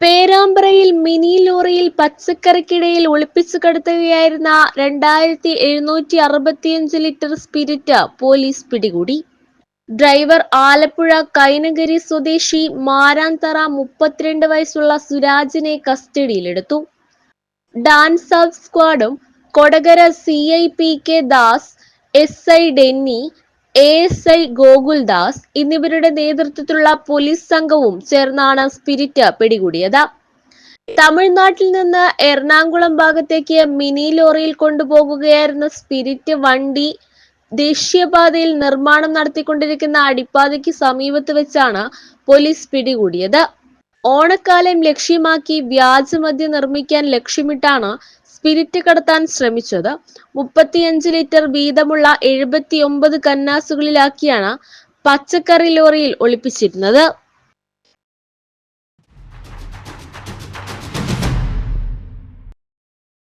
പേരാമ്പ്രയിൽ mini ലോറിയിൽ പച്ചക്കറിക്കിടയിൽ ഒളിപ്പിച്ചു കടത്തുകയായിരുന്ന രണ്ടായിരത്തി എഴുന്നൂറ്റി അറുപത്തിയഞ്ച് ലിറ്റർ സ്പിരിറ്റ് പോലീസ് പിടികൂടി. ഡ്രൈവർ ആലപ്പുഴ കൈനഗരി സ്വദേശി മാരാന്തറ മുപ്പത്തിരണ്ട് വയസ്സുള്ള സുരാജിനെ കസ്റ്റഡിയിലെടുത്തു. ഡാൻസ് ഓഫ് സ്ക്വാഡും Kodakara C I P K Das S I Denny A S I Gokuldas എന്നിവരുടെ നേതൃത്വത്തിലുള്ള പോലീസ് സംഘവും ചേർന്നാണ് സ്പിരിറ്റ് പിടികൂടിയത്. തമിഴ്നാട്ടിൽ നിന്ന് എറണാകുളം ഭാഗത്തേക്ക് മിനി ലോറിയിൽ കൊണ്ടുപോകുകയായിരുന്ന സ്പിരിറ്റ് വണ്ടി ദേശീയപാതയിൽ നിർമ്മാണം നടത്തിക്കൊണ്ടിരിക്കുന്ന അടിപ്പാതയ്ക്ക് സമീപത്ത് വെച്ചാണ് പോലീസ് പിടികൂടിയത്. ഓണക്കാലം ലക്ഷ്യമാക്കി വ്യാജമദ്യം നിർമ്മിക്കാൻ ലക്ഷ്യമിട്ടാണ് സ്പിരിറ്റ് കടത്താൻ ശ്രമിച്ചത്. മുപ്പത്തിയഞ്ച് ലിറ്റർ വീതമുള്ള എഴുപത്തിയൊമ്പത് കന്നാസുകളിലാക്കിയാണ് പച്ചക്കറി ലോറിയിൽ ഒളിപ്പിച്ചിരുന്നത്.